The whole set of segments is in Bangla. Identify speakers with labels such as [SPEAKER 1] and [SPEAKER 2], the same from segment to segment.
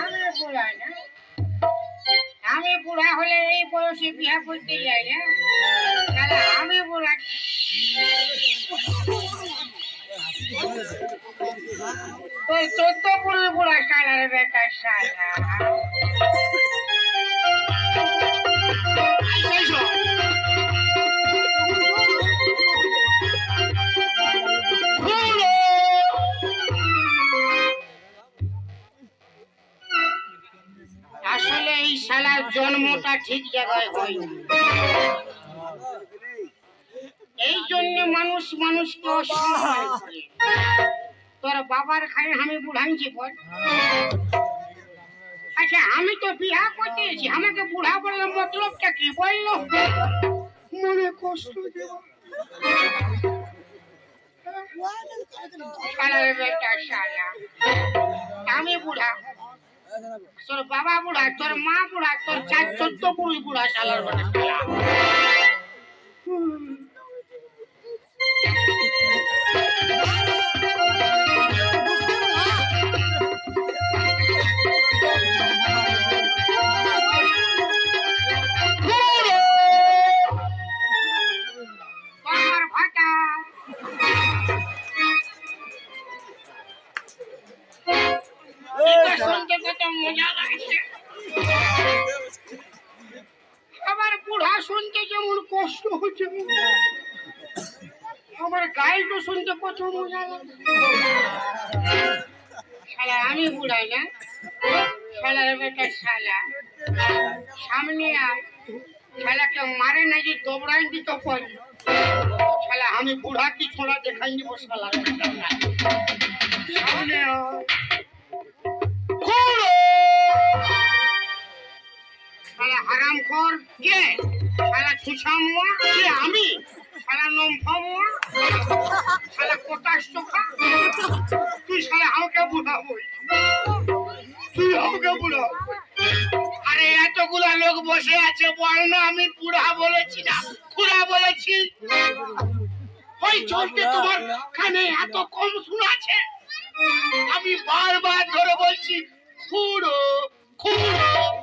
[SPEAKER 1] আমি বুড়া না আমি বুড়া হলে এই বয়সে বিয়া করতে যাই না তাহলে আমি বুড়া ওই চোদ্দ পুরো বুড়া সালার বেটা সালা শালার জন্মটা ঠিক জায়গায় হয়নি। এই জন্য মানুষ মানুষকে অসম্মান করে। তোর বাবার খায় আমি বুড়াইছি বল। আচ্ছা আমি তো বিয়া করতে এসেছি আমাকে বুড়া বললে মতলবটা কি বলল? মনে কষ্ট দেওয়া। আমি বুড়া। তোর বাবা বুড়া তোর মা বুড়া তোর চার চোদ্দ পুরুষ বুড়া শালার আবার বুড়া শুনতে যেমন কষ্ট হচ্ছে। আমার গাইড শুনতে কত মজা শালা, আমি বুড়াই না। শালার বেটা শালা। সামনে আয়। শালাকে মারে না যে দবড়াই দিত পারি। শালা, আমি বুড়া কি ছোড়া দেখাই বেটা শালা। সামনে আয়। শালা হারাম খোর কে? শালা ছুছাম্মা কে? আমি? শালা নমফাম্মা শালা কোটাস চোখা? তুই শালা আমাকে বুড়াবই তুই আমাকে বুড়াবো আরে এতগুলা লোক বসে আছে বল না আমি বুড়া বলেছি না খুড়া বলেছি। ওই চলতে তোমার কানে এত কম শোনাচ্ছে আমি বারবার ধরে বলছি, খুড়ো খুড়ো।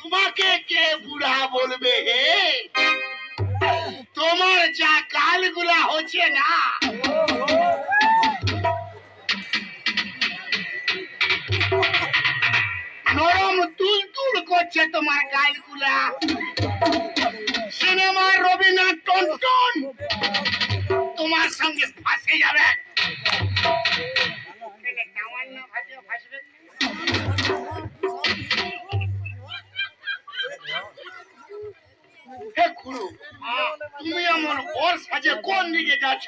[SPEAKER 1] তোমাকে কে বুড়া বলবে? হে তোমার যা কালগুলা হচ্ছে না। নরম তুল তুল করছে তোমার গালগুলা সিনেমার রবীন্দ্রনাথ টন টন তোমার সঙ্গে ফাঁসে যাবে। হে খুড়ো। তুমি এমন ওর সাজে কোন দিকে যাচ্ছ?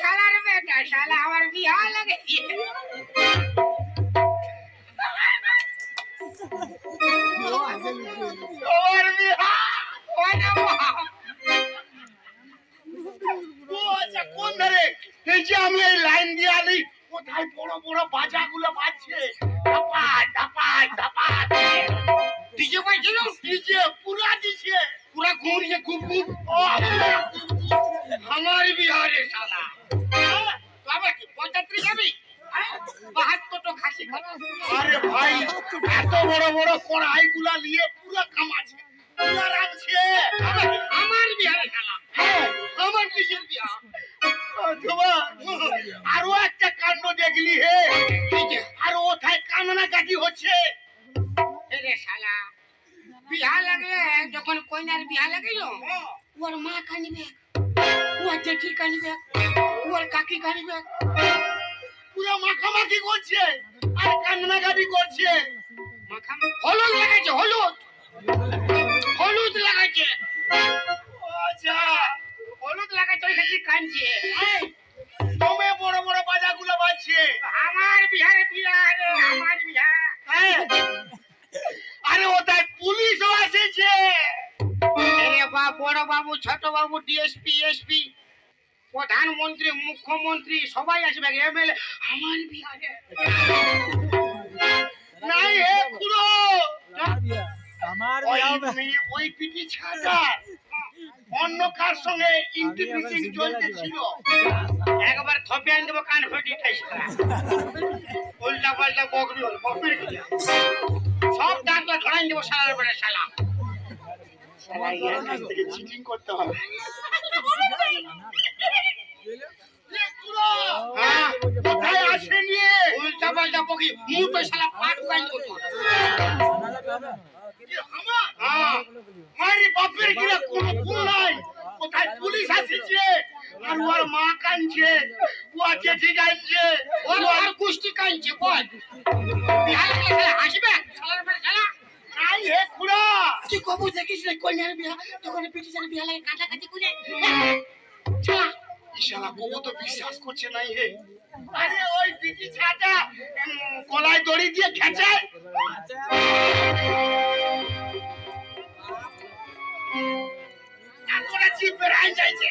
[SPEAKER 1] শালার বেটা, শালা আমার বিয়া লাগে। দেখলি হে? আর ওথায় কান্না কাটি হচ্ছে। রে শালা, বিহা লাগলে, যখন কইনার বিহা লাগিল, ওর মা কানিবে, ওর জেঠি কানিবে, ওর কাকি কানিবে। পুরো মাখামাখি করছে, আর কান্নাকাটি করছে। হলুদ লাগাইছে, হলুদ। হলুদ লাগাইছে। আচ্ছা হলুদ লাগাইছে, ওই খালি কানছে? তুমি বড় বড় বাজাগুলো বাজছে। আমার বিহারে বিয়া রে আমার বিহা হ্যাঁ। আরে ওটাই পুলিশও এসেছে। বড় বাবু ছোট বাবু ডিএসপি এসপি প্রধানমন্ত্রী মুখ্যমন্ত্রী সবাই আসবে এমএলএ আমার বিহারে। নাই হে পুরো।
[SPEAKER 2] আমার
[SPEAKER 1] ওই পিটি ছাড়া
[SPEAKER 2] অন্য কার সঙ্গে ইন্টিপিসিং চলতেছিল? একবার থপে আন দেবো কান ফেটে খাইস উল্টা পাল্টা বকরি হল বকরি সব ডাকলা ধরাই দেবো শালার বেড়ে চিটিং করতে হবে। আসেনি? উল্টা পাল্টা বকি মুখ শালা পাট পাইন করতো মারি বাপের কোন নাই। কোথায় পুলিশ আসছে? আর ওর মা কাঁদছে ও জেঠি কাঁদছে ওর আর কুষ্টি কাঁদছে বল। বিহার হাসবে? শালার বেটা শালা নাই হে খুড়া।
[SPEAKER 1] তুই কবু দেখিস না কন্যার বিয়া তখন পিটিশার বিয়া লাগে কাটাকাটি করে।
[SPEAKER 2] কবু তো বিশ্বাস করছে নাই হে। আরে ওই পিটি ছাটা গলায় দড়ি দিয়ে খেঁচায়। এতটা চিপ বেড়াই যাইছে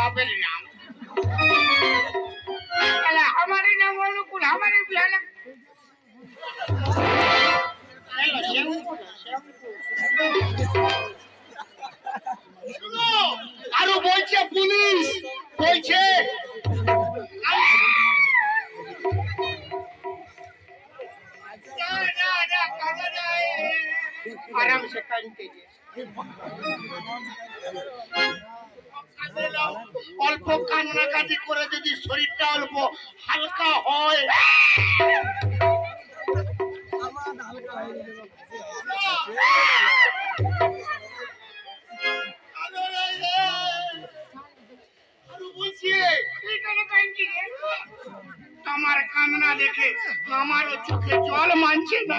[SPEAKER 1] তোর
[SPEAKER 2] বাপের নাম
[SPEAKER 1] আলা আমারে নাম অনুকূল আমারে বিয়া লাগ
[SPEAKER 2] শুনো, আরও বলছে পুলিশ বলছে না, না, না, কাঁদা নাই। আরামসে কাঁদতে দে। কাঁদে নাও। অল্প কান্নাকাটি করে যদি শরীরটা অল্প হালকা হয়। আমার কান্না দেখে আমারও চোখে জল মানছে না।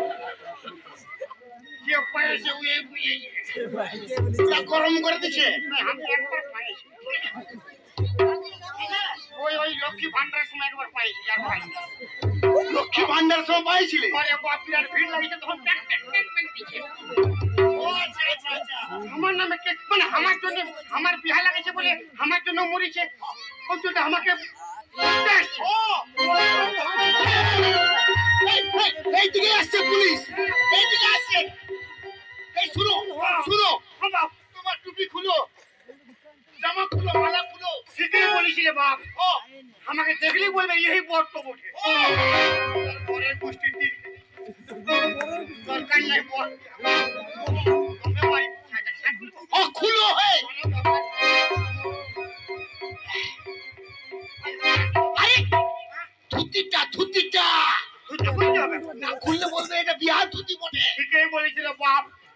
[SPEAKER 2] পায়েছে যা গরম করে দিছে ওই ওই লক্ষ্মী ভান্ডারের সময় একবার পাইছি আর পাইছি লক্ষ্মী ভান্ডার সময় পাইছিলে আরে বাপ আর ভিড় লাগিছে তখন প্যাক প্যাক প্যাক প্যাক দিছে ও আচ্ছা আচ্ছা আচ্ছা আমার নামে কে মানে আমার জন্য আমার বিহা লাগাইছে বলে আমার জন্য মরিছে ওই জন্য আমাকে এই দিকে আসছে পুলিশ এই দিকে আসছে এই শুনো শুনো। তোমার টুপি খুলো জামা খুলো মালা খুলো। ঠিকই বলেছিলে বাপ। ও। আমাকে দেখলেই বলবে এই বট। তো বটে পরের গোষ্ঠীর দিন। দরকার নাই বল। ও খুলো হে। আরে ধুতিটা ধুতিটা। না খুললে বলবে এটা বিহার ধুতি বটে। ঠিকই বলেছিল বাপ।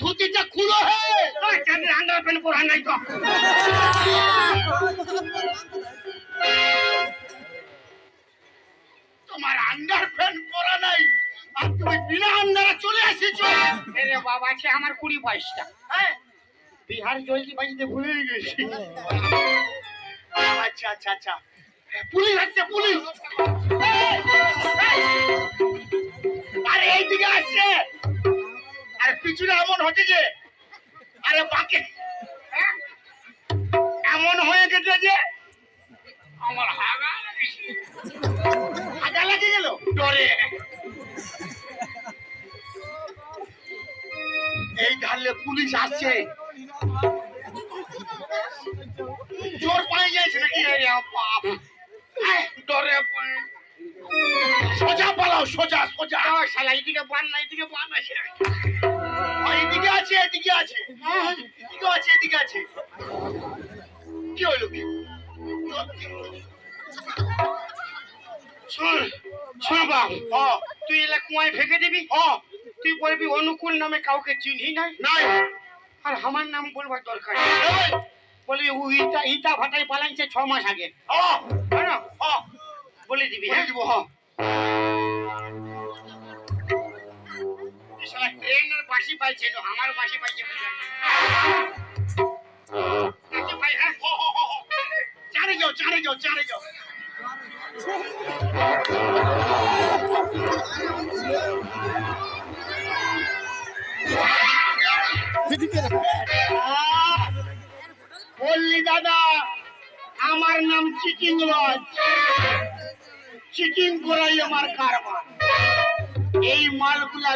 [SPEAKER 2] ধুতিটা খুলো হে।
[SPEAKER 1] চাঁদের আন্ডার প্যান্ট পরা নাই তো?
[SPEAKER 2] তোমার আন্ডার প্যান্ট পরা নাই আর তুমি বিনা আন্ডারে চলে এসেছ।
[SPEAKER 1] এরে বাবা আছে আমার কুড়ি বাইশটা
[SPEAKER 2] হ্যাঁ?
[SPEAKER 1] বিহার জলদি বাজিতে ভুলে গেছি।
[SPEAKER 2] আচ্ছা আচ্ছা আচ্ছা। পুলিশ আসছে পুলিশ। আরে এইদিকে আসছে। আরে পিছনে এমন হচ্ছে যে, আরে বাকে? এমন হয়ে গেছে যে,
[SPEAKER 1] আমার হাগা
[SPEAKER 2] হাজা লেগে গেল? ডরে। এই ধারলে পুলিশ আসছে। জোর পায়ে যাইছে নাকি?
[SPEAKER 1] বাপ।
[SPEAKER 2] সোজা পালাও সোজা সোজা।
[SPEAKER 1] ও শালা এদিকে বান না এদিকে বান আছে
[SPEAKER 2] আর এদিকে আছে এদিকে আছে। এদিকে আছে এদিকে আছে। কি হলো কি?
[SPEAKER 1] শোন শোন বাপ
[SPEAKER 2] ও
[SPEAKER 1] তুই এলা কুয়ায় ফেঁকে দিবি?
[SPEAKER 2] ও
[SPEAKER 1] তুই বলবি অনুকূল নামে কাউকে চিনি নাই?
[SPEAKER 2] নাই।
[SPEAKER 1] আর আমার নাম বলবার দরকার বলবি ও ইটা ইটা ভাটাই পালাইছে ছ মাস আগে। না বলে দিবি হ্যাঁ। ট্রেনের বাসি পাইছে আমার বাসি পাইছে
[SPEAKER 2] বললি, দাদা, আমার নাম চিটিং লজ চিটিং করাই আমার কারবার। এই মালগুলা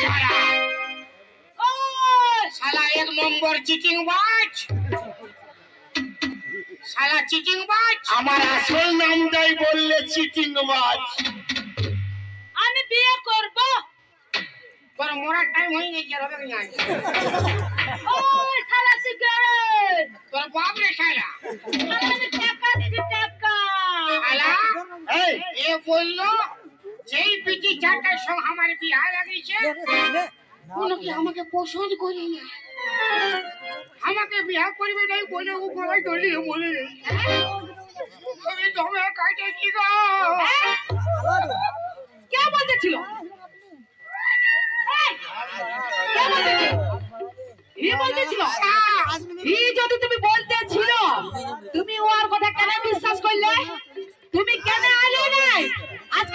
[SPEAKER 1] শালা।
[SPEAKER 3] ও
[SPEAKER 1] শালা এক নম্বর চিটিং বাজ। শালা চিটিং বাজ।
[SPEAKER 2] আমার আসল নামটাই বললে চিটিং মাছ
[SPEAKER 3] আমি বিয়ে করব।
[SPEAKER 1] তোর মরার টাইম হয়ে গেছে হবে না
[SPEAKER 3] ও শালা সিগারেট
[SPEAKER 1] তোর বাপ রে শালা এ বলল যেই পিটি চারটার সঙ্গে আমার বিহা লাগিয়েছে কোনো কি আমাকে পছন্দ করে না? আমাকে বিহা করবে নাই বলে ও গলায় দলিয়ে বলে আমি দমে কাটেছি গো?
[SPEAKER 3] কে বলতেছিল?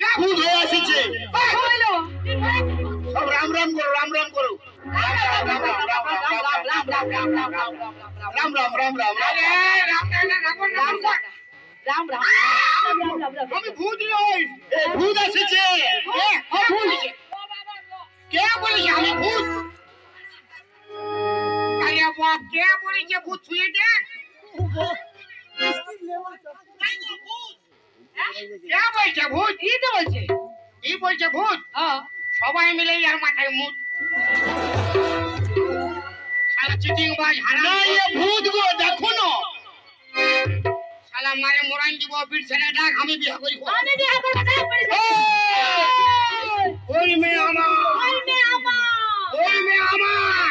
[SPEAKER 3] খুব হয়ে
[SPEAKER 2] আসিছে সব রাম রাম করো রাম রাম করো।
[SPEAKER 3] রাম রাম রাম রাম রাম
[SPEAKER 1] আমি ভূত নই
[SPEAKER 2] ভূত এসেছে।
[SPEAKER 1] কে? বলেছে? আমি ভূত। কে বলেছে ভূত ছুঁয়েছে? বলছে ভূত।
[SPEAKER 3] ই তো বলছে?
[SPEAKER 1] কি বলছে ভূত?
[SPEAKER 3] হ্যাঁ।
[SPEAKER 1] সবাই মিলে আর মাথায় মুখ। শালা চিটিং বাজ হারাম।
[SPEAKER 2] ভূত গো দেখো না।
[SPEAKER 1] শালা মারে মোরান দিব বীর ছেলে ডাক আমি বিয়ে করি
[SPEAKER 3] আমি বিয়ে করব না পারি
[SPEAKER 1] ওই মেয়ে আমার।
[SPEAKER 3] ওই মেয়ে আমার।
[SPEAKER 1] ওই মেয়ে আমার।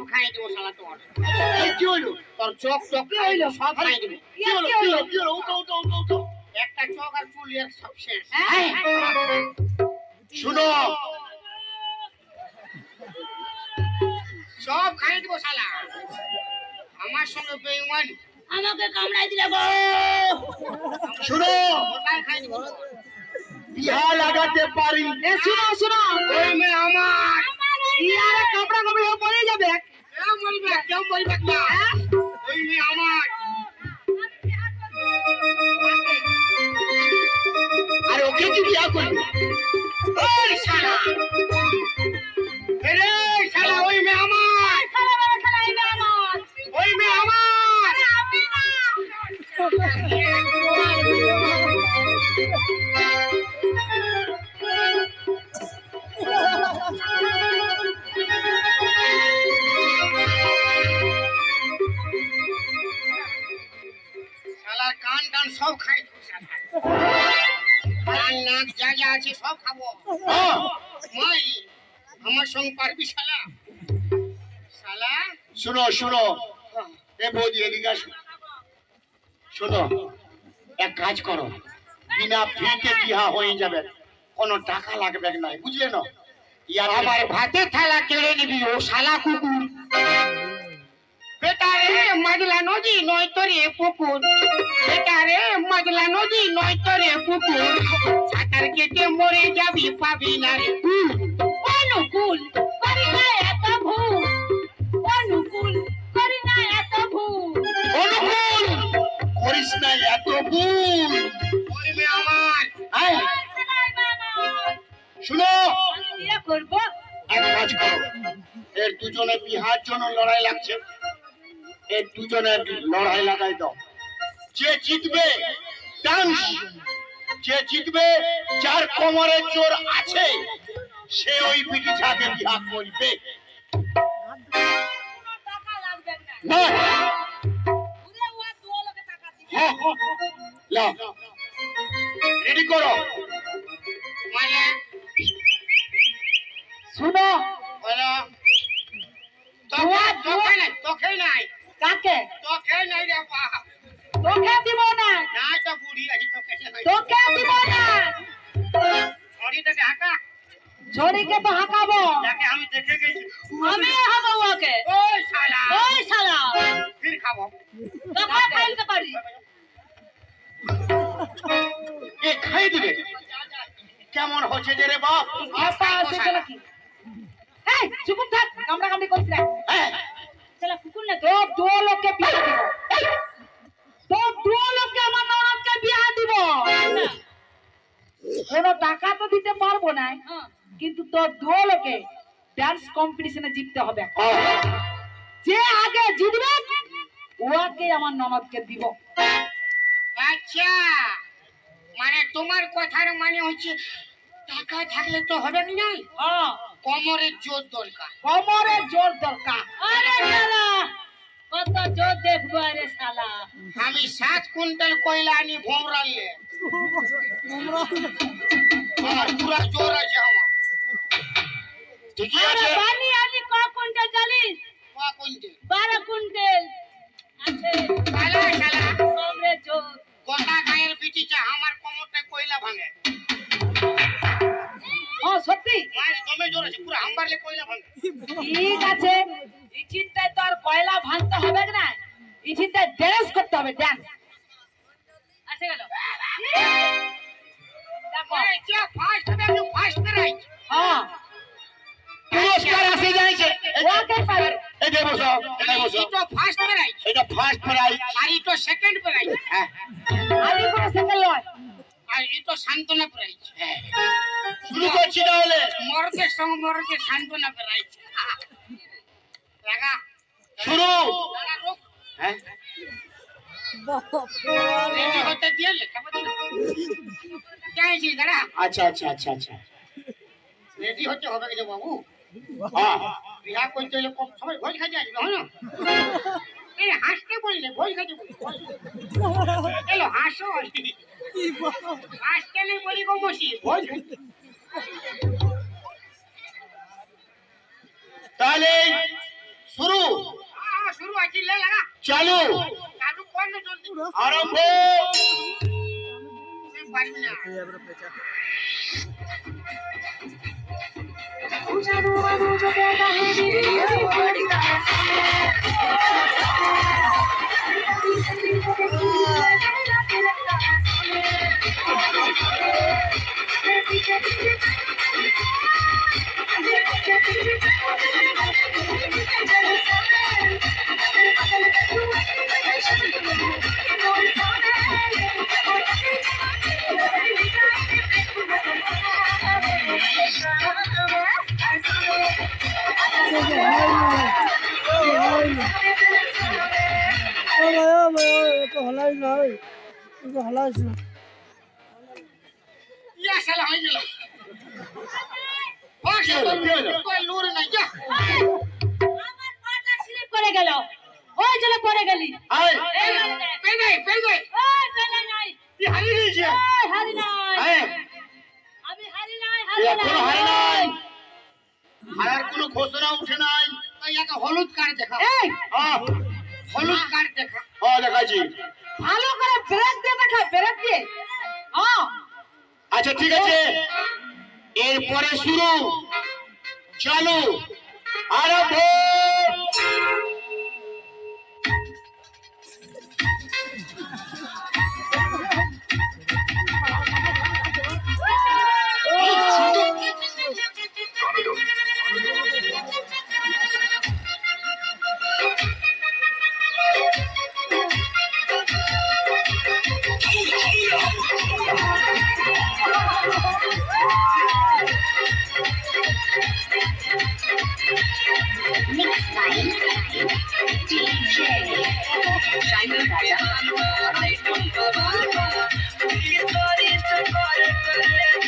[SPEAKER 1] সব খাই দেবো শালা তোমার।
[SPEAKER 2] কি হলো
[SPEAKER 1] তোর চোখ চোখ খাই সব খাই দেবো।
[SPEAKER 2] কি হলো কি হলো কি হলো উঠো উঠো উঠো উঠো।
[SPEAKER 1] একটা চোখ আর চুল এর সব শেষ।
[SPEAKER 3] হ্যাঁ।
[SPEAKER 2] শুনো।
[SPEAKER 1] সব খাই দেবো শালা। আমার সঙ্গে বেইমান
[SPEAKER 3] আমাকে কামড়াই দিলে গো।
[SPEAKER 2] শুনো।
[SPEAKER 1] কোথায় খাই দেবো
[SPEAKER 2] বিহা লাগাতে পারি।
[SPEAKER 3] এ শুনো শুনো।
[SPEAKER 1] ওই মেয়ে আমার
[SPEAKER 3] ইয়ারে কাপড়া কাপড় হয়ে পড়ে যাবে।
[SPEAKER 1] কেউ বলবে কেউ বলবে না। ওই মেয়ে আমার।
[SPEAKER 2] আরে ওকে কি বিয়া করবি?
[SPEAKER 1] ওই যা আছে সব খাব। মাই আমার সঙ্গে পারবি শালা? শালা?
[SPEAKER 2] শুনো শুনো। এ বৌদি এদিকে আসো। শোনো এক কাজ করো। বিনা ফিতে বিহা হয়ে যাবে। কোনো টাকা লাগবে না বুঝলে না? ইয়ার
[SPEAKER 1] আমার ভাতের থালা কেড়ে নিবি ও শালা কুকুর। বেটা রে মাজলা নদী নয় তো রে পুকুর। বেটা রে মাজলা নদী নয় তো রে পুকুর। সাঁতার কেটে মরে যাবি পাবি না রে কুল।
[SPEAKER 3] অনুকূল করি না এত ভুল। অনুকূল করি না এত ভুল।
[SPEAKER 2] অনুকূল করিস না এত ভুল।
[SPEAKER 1] মেয়ে আমার।
[SPEAKER 2] আয়, শুনো।
[SPEAKER 3] করব।
[SPEAKER 2] এক কাজ করো। এর দুজনে বিহার জন্য লড়াই লাগছে। এর দুজনে লড়াই লাগাই দাও। যে জিতবে ডান্স। যে জিতবে যার কোমরে জোর আছে সে ওই পিটি ছাকে বিহা করবে।
[SPEAKER 3] না দিবে
[SPEAKER 2] হ্যাঁ লাও রেডি করো।
[SPEAKER 1] মানে
[SPEAKER 3] শুনো
[SPEAKER 1] তোকে তোকে নাই তোকে নাই।
[SPEAKER 3] কাকে?
[SPEAKER 1] তোকে নাই রে বাপ
[SPEAKER 3] তোকে দিব না।
[SPEAKER 1] না তো বুড়ি আছি তোকে
[SPEAKER 3] তোকে দিব না।
[SPEAKER 1] ছড়ি তোকে হাঁকা
[SPEAKER 3] ঝড়িকে তো হাঁকাবো।
[SPEAKER 1] যাকে আমি দেখে গেছি।
[SPEAKER 3] আমি হব ওকে।
[SPEAKER 1] ওই শালা।
[SPEAKER 3] ওই শালা।
[SPEAKER 1] ফির খাব।
[SPEAKER 3] তোকে খাইতে পারি।
[SPEAKER 2] এ খাই দিবে? কেমন হচ্ছে যে রে বাপ?
[SPEAKER 3] আপা আছে চলো কি এই চুপ থাক কামড়া কামড়ি করিস না
[SPEAKER 2] হ্যাঁ
[SPEAKER 3] চলো কুকুর না তো দু লোককে বিয়ে দিব। তো দু লোককে আমার ননদকে বিয়ে দিব। কোনো টাকা তো দিতে পারব না। কিন্তু তোর দু লোকে ডান্স কম্পিটিশনে জিততে হবে।
[SPEAKER 2] হ্যাঁ।
[SPEAKER 3] যে আগে জিতবে ওকে আমার ননদকে দিব।
[SPEAKER 1] আচ্ছা। মানে তোমার কথার মানে হচ্ছে টাকা থাকলে তো হবে কি নাই কোমরের জোর দরকার।
[SPEAKER 3] কোমরে জোর দরকার। আরে শালা কত জোর দেখব আরে শালা।
[SPEAKER 1] আমি সাত কুইন্টাল কয়লা আনি ভোমরালে পুরা জোর আছে আমার।
[SPEAKER 3] আরে
[SPEAKER 2] আছে?
[SPEAKER 3] আনি ক কুইন্টাল জানিস
[SPEAKER 1] ক কুইন্টাল?
[SPEAKER 3] বারো কুইন্টাল। আছে।
[SPEAKER 1] শালা শালা।
[SPEAKER 3] কোমরে জোর।
[SPEAKER 1] গোটা গায়ের আমার কোমরটা কয়লা ভাঙে।
[SPEAKER 3] সত্যি?
[SPEAKER 1] মানে
[SPEAKER 3] ঠিক আছে এই চিন্তায় তো আর কয়লা ভাঙতে হবে না? এই চিন্তায় ড্যান্স করতে হবে ড্যান্স আসে গেল। হ্যাঁ।
[SPEAKER 2] পুরস্কার
[SPEAKER 3] ওকে পারে
[SPEAKER 2] বসো বসো।
[SPEAKER 1] ফার্স্ট প্রাইজ
[SPEAKER 2] এটা ফার্স্ট প্রাইজ
[SPEAKER 1] আর এই সেকেন্ড প্রাইজ
[SPEAKER 2] হ্যাঁ
[SPEAKER 3] আলি করে সেকেন্ড লয়
[SPEAKER 1] আর এ তো সান্ত্বনা প্রাইজ
[SPEAKER 2] শুরু করছি তাহলে।
[SPEAKER 1] মরদের সঙ্গে মরদের সান্ত্বনা প্রাইজ লাগা
[SPEAKER 2] শুরু। হ্যাঁ। আচ্ছা আচ্ছা আচ্ছা আচ্ছা।
[SPEAKER 1] রেডি হতে হবে বাবু।
[SPEAKER 2] হ্যাঁ।
[SPEAKER 1] বিয়া করতে হলে কম সবাই ভোজ খাইতে আসবে হ্যাঁ এই হাসতে বললে ভোজ খাইতে বলি। এলো হাসো। হাসতে নেই বলি গো বসি
[SPEAKER 2] তাহলে শুরু।
[SPEAKER 1] শুরু আছে লাগা
[SPEAKER 2] চালু।
[SPEAKER 1] চালু কর না জলদি।
[SPEAKER 2] আরম্ভ।
[SPEAKER 1] পারবি না। ইয়া শালা হয়ে গেল ও
[SPEAKER 2] কি হলো? কি হলো?
[SPEAKER 1] কই
[SPEAKER 2] হারার কোনো ঘোষণা উঠে নাই।
[SPEAKER 1] ওই একটা হলুদ কার্ড দেখা।
[SPEAKER 3] এই।
[SPEAKER 1] হলুদ কার্ড দেখা।
[SPEAKER 2] হ্যাঁ দেখাচ্ছি
[SPEAKER 3] ভালো করে ব্রেক হ্যাঁ।
[SPEAKER 2] আচ্ছা ঠিক আছে। এরপরে শুরু। চালু আরম্ভ।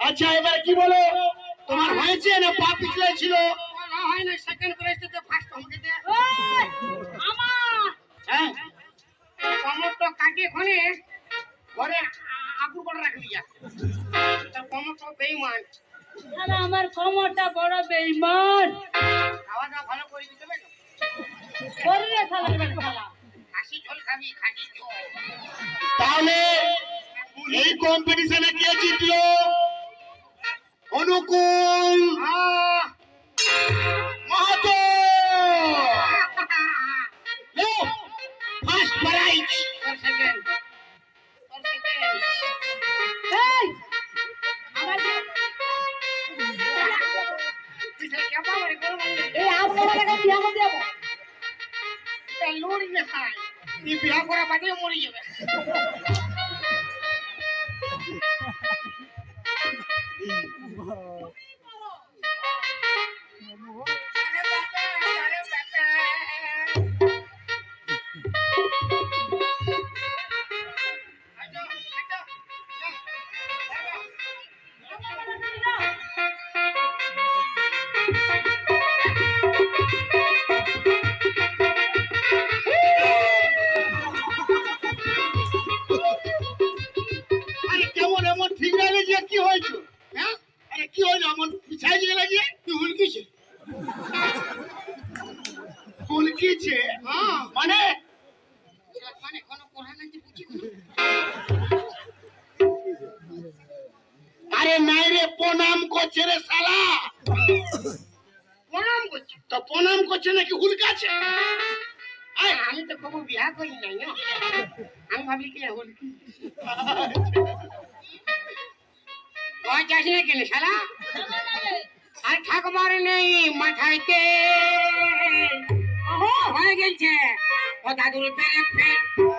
[SPEAKER 2] আচ্ছা এবার কি বলো? তোমার হয়েছে না পা পিছলাই ছিল?
[SPEAKER 1] হয়? না সেকেন্ড প্রাইজ তো ফার্স্ট আমাকে দে
[SPEAKER 3] আমার
[SPEAKER 2] হ্যাঁ
[SPEAKER 1] কমর তো কাটিয়ে খনে ঘরে আগুর করে রাখবি যা তোর কমর তো বেইমান
[SPEAKER 3] আমার কোমরটা বড় বেঈমান
[SPEAKER 1] খাওয়া দাওয়া ভালো করে দিতে হবে
[SPEAKER 2] তাহলে এই কম্পিটিশনে কে জিতলো? অনুকূল! মাহাতো। ফার্স্ট প্রাইজ
[SPEAKER 3] বিয়া করা
[SPEAKER 1] বাদে মরে যাবে আরে কি হয়েছে? হ্যাঁ? কি হয়েছে
[SPEAKER 2] আমার পিছাই লেগে গিয়ে দাদুর
[SPEAKER 1] হয়ে গেছে। ও দাদুর পেরে ফের।